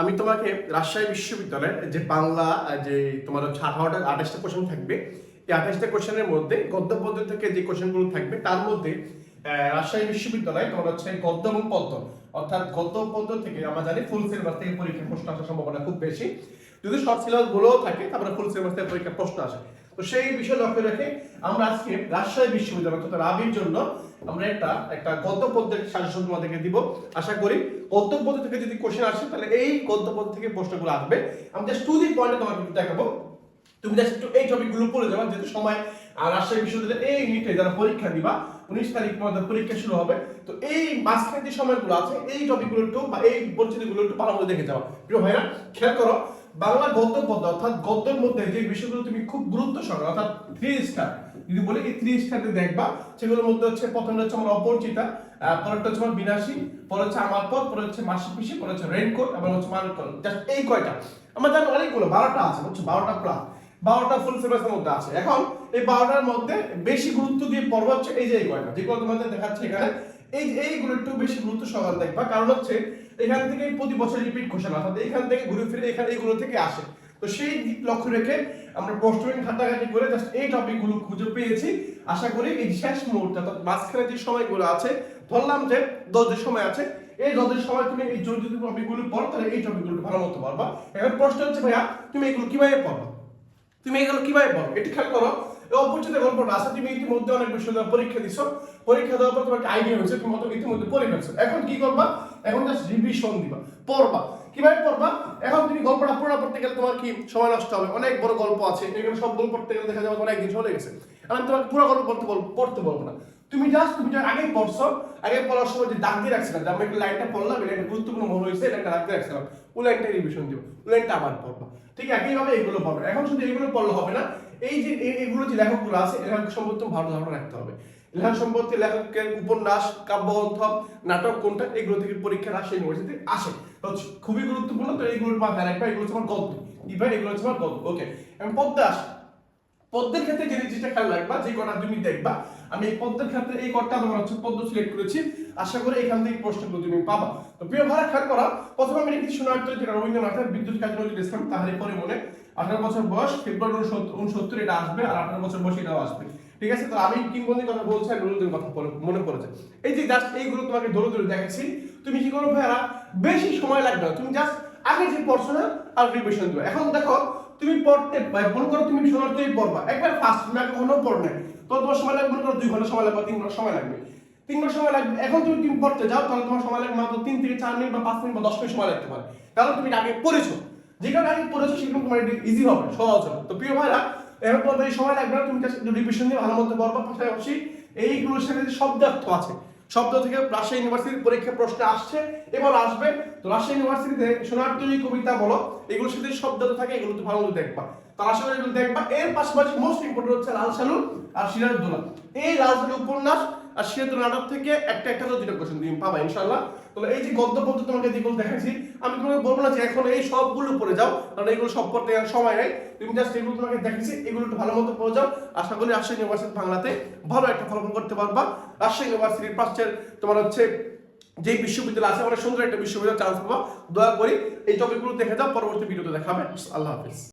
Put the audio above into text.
আমি তোমাকে রাজশাহী বিশ্ববিদ্যালয়ের যে বাংলা যে তোমার হচ্ছে আঠারোটা আঠাশটা কোশ্চেন থাকবে, এই আঠাশটা কোশ্চেনের মধ্যে গদ্য পদ্য থেকে যে কোশ্চেনগুলো থাকবে, তার মধ্যে রাজশাহী বিশ্ববিদ্যালয় তোমার হচ্ছে গদ্য এবং পদ্য, অর্থাৎ গদ্য পদ্য থেকে আমরা জানি ফুল সিলেবাস থেকে পরীক্ষার প্রশ্ন আসার সম্ভাবনা খুব বেশি। যদি শর্ট সিলেবাস গুলোও থাকে, তারপরে ফুল সিলেবাস থেকে পরীক্ষার প্রশ্ন আসে। তো সেই বিষয় লক্ষ্য রেখে আমরা আজকে রাজশাহী বিশ্ববিদ্যালয় অর্থাৎ রাবির জন্য আমরা একটা একটা গদ্য পদ্যের সাজেশন তোমাদেরকে দিব। আশা করি গদ্য পদ্য থেকে যদি কোশ্চেন আসে, তাহলে এই গদ্য পদ্য থেকে প্রশ্নগুলো আসবে। আমি জাস্ট টু দি পয়েন্টে তোমাকে একটু দেখাবো। তুমি জাস্ট একটু এই টপিকগুলো পড়ে যাবা, যেহেতু সময় আর রাজশাহী বিশ্ববিদ্যালয়ে এই মিনিটে যারা পরীক্ষা দিবা, উনিশ তারিখ মধ্যে পরীক্ষা শুরু হবে। তো এই মাঝখানে যে সময়গুলো আছে, এই টপিকগুলো একটু বা এই পরিচিতিগুলো একটু ভালো করে দেখে যাও। প্রিয় ভাইরা খেয়াল করো বাংলা গদ্য পদ্য, অর্থাৎ গদ্যের মধ্যে যে বিষয়গুলো তুমি খুব গুরুত্ব সহকারে, অর্থাৎ থ্রি স্টার যদি বলি এই থ্রি স্টারতে দেখবা, সেগুলোর মধ্যে হচ্ছে প্রথমটা হচ্ছে আমার অপরিচিতা পরেরটা হচ্ছে আমার বিনাশী, পরে হচ্ছে আমার পরে হচ্ছে মাসি পিসি, পরে হচ্ছে রেনকোট এবং হচ্ছে জাস্ট এই কয়টা। আমার জানো অনেকগুলো, বারোটা আছে বারোটা প্লাস বারোটা ফুল মধ্যে আছে। এখন এই বারোটার মধ্যে বেশি গুরুত্ব দিয়ে পর্ব হচ্ছে এই যে এই কয়টা, যেগুলো তোমাদের দেখাচ্ছে এখানে। এই এইগুলো একটু বেশি গুরুত্ব সহকারে দেখবা। কারণ হচ্ছে এখান থেকে প্রতি বছর রিপিট কোশ্চেন অর্থাৎ এখান থেকে ঘুরে ফিরে এখানে এইগুলো থেকে আসে। তো সেই লক্ষ্য রেখে আমরা প্রশ্ন ঘাটাঘাটি করে জাস্ট এই টপিকগুলো খুঁজে পেয়েছি। আশা করি এই শেষ মুহূর্তে, অর্থাৎ মাঝখানে যে সময়গুলো আছে, ধরলাম যে দশের সময় আছে, এই দশের সময় তুমি এই জোর যদি টপিকগুলো পড়ো, তাহলে এই টপিকগুলো ভালো মতো পারবা এবার প্রশ্ন হচ্ছে, ভাইয়া, তুমি এগুলো কীভাবে পড়বা? তুমি এগুলো কীভাবে পড়ো একটু খেয়াল করো। অপরিচিত গল্পটা আছে, তুমি ইতিমধ্যে অনেক বিশ্ববিদ্যালয় পরীক্ষা দিছো। পরীক্ষা দেওয়ার পর তোমার একটা আইডিয়া হয়েছে, তুমি হয়তো ইতিমধ্যে পড়ে ফেলছো। এখন কি করবা? এখন জাস্ট রিভিশন দিবা। পড়বা। কীভাবে পড়বা? এখন তুমি গল্পটা পুরো পড়তে গেলে তোমার কি সময় নষ্ট হবে? অনেক বড় গল্প আছে, এখানে সব গল্প পড়তে গেলে দেখা যাবে অনেক দিন চলে গেছে। আমি তোমাকে পুরো গল্প পড়তে বলব পড়তে বলব না। তুমি জাস্ট তুমি আগেই পড়ছো, আগে পড়ার সময় যে দাগ দিয়ে রাখছিলাম, যে আমি একটা লাইনটা পড়লাম, এটা একটা গুরুত্বপূর্ণ মনে হয়েছে, এটা একটা দাগ দিয়ে রাখছিলাম। ওই লাইনটা রিভিশন দিও ওই লাইনটা আবার পড়বা। ঠিক একইভাবে এগুলো পড়বে এখন শুধু এগুলো পড়লে হবে না এই যে এইগুলো যে লেখকগুলো আছে লেখক সম্পর্কে ভালো ধারণা রাখতে হবে। লেখক সম্পর্কে লেখকের উপন্যাস কাব্যগ্রন্থ নাটক কোনটা, এগুলো থেকে পরীক্ষার আসে ইউনিভার্সিটি আসে। খুবই গুরুত্বপূর্ণ, তো এইগুলোর মাথায় রাখবে এগুলো হচ্ছে আমার গল্প। ইভেন, এগুলো হচ্ছে আমার গল্প। ওকে এবং পদ্মা পদ্মের ক্ষেত্রে যে জিনিসটা খেয়াল রাখবা, যে কটা তুমি দেখবা, আমি এই পদ্মের ক্ষেত্রে এই কটা তোমার হচ্ছে পদ্ম সিলেক্ট করেছি। আশা করি এখান থেকে প্রশ্নগুলো তুমি পাবা। তো প্রিয় ভাড়া খেয়াল করা, প্রথমে আমি লিখেছি শোনার্থ যেটা রবীন্দ্রনাথের বিদ্যুৎ কাজী নজরুল ইসলাম তাহারি পরে মনে আঠারো বছর বয়স, ফেব্রুয়ারি উনসত্তর এটা আসবে আর আঠারো বছর বয়স এটাও আসবে। ঠিক আছে? তো আমি কিংবদন্তির কথা বলছি আর নুরুদ্দিন কথা মনে পড়েছে। এই যে জাস্ট এইগুলো তোমাকে ধরে ধরে দেখাচ্ছি, তুমি কি করো ভাইয়ারা, বেশি সময় লাগবে না। তুমি জাস্ট আগে যে পড়ছো না আর রিভিশন দিবে। এখন দেখো তুমি পড়তে মনে করো তুমি শোনার্থই পড়বা। একবার ফার্স্ট তুমি কখনো পড় নাই। তো তোমার সময় লাগবে, মনে করো দুই ঘণ্টা সময় লাগবে, তিন ঘণ্টা সময় লাগবে। তিন ঘণ্টা সময় লাগবে, এখন তুমি তুমি পড়তে যাও, তাহলে তোমার সময় লাগবে মাত্র তিন থেকে চার মিনিট বা পাঁচ মিনিট বা দশ মিনিট সময় লাগতে পারে। কারণ তুমি আগে পড়েছো। যেখানে আগে পড়েছো সেখানে তোমার ইজি হবে, সহজ হবে। তো প্রিয় ভাইরা বেশি সময় লাগবে না, তুমি রিভিশন দিয়ে ভালো মতো পড়বা। পাশাপাশি এইগুলোর সাথে শব্দার্থ আছে শব্দ থেকে রাজশাহী ইউনিভার্সিটির পরীক্ষা প্রশ্ন আসছে, এবার আসবে। তো রাজশাহী ইউনিভার্সিটিতে সোনার তৈরি কবিতা বলো, এগুলোর সাথে শব্দ থাকে এগুলো তো ভালো দেখবা। তো আশা করি দেখবা। এর পাশাপাশি মোস্ট ইম্পর্টেন্ট হচ্ছে লাল সালু আর এই লাল সালু উপন্যাস আর নাটক থেকে একটা একটা কোশ্চেন তুমি পাবা তাহলে এই যে তোমাকে যেগুলো দেখাচ্ছি, আমি তোমাকে বলব না যে এখন এই সবগুলো পড়ে যাও, কারণ এগুলো সব পড়তে সময় নেই। তুমি জাস্ট এগুলো তোমাকে দেখাচ্ছি, এগুলো একটু ভালো মতো পড়ে যাও। আশা করি রাজশাহী ইউনিভার্সিটি বাংলাতে ভালো একটা ফলাফল করতে পারবা। রাজশাহী ইউনিভার্সিটির পাশের তোমার হচ্ছে যে বিশ্ববিদ্যালয় আছে, অনেক সুন্দর একটা বিশ্ববিদ্যালয় চান্স পাবা। দয়া করি এই টপিকগুলো দেখে যাও, পরবর্তী ভিডিওতে দেখাবে আল্লাহ হাফিজ।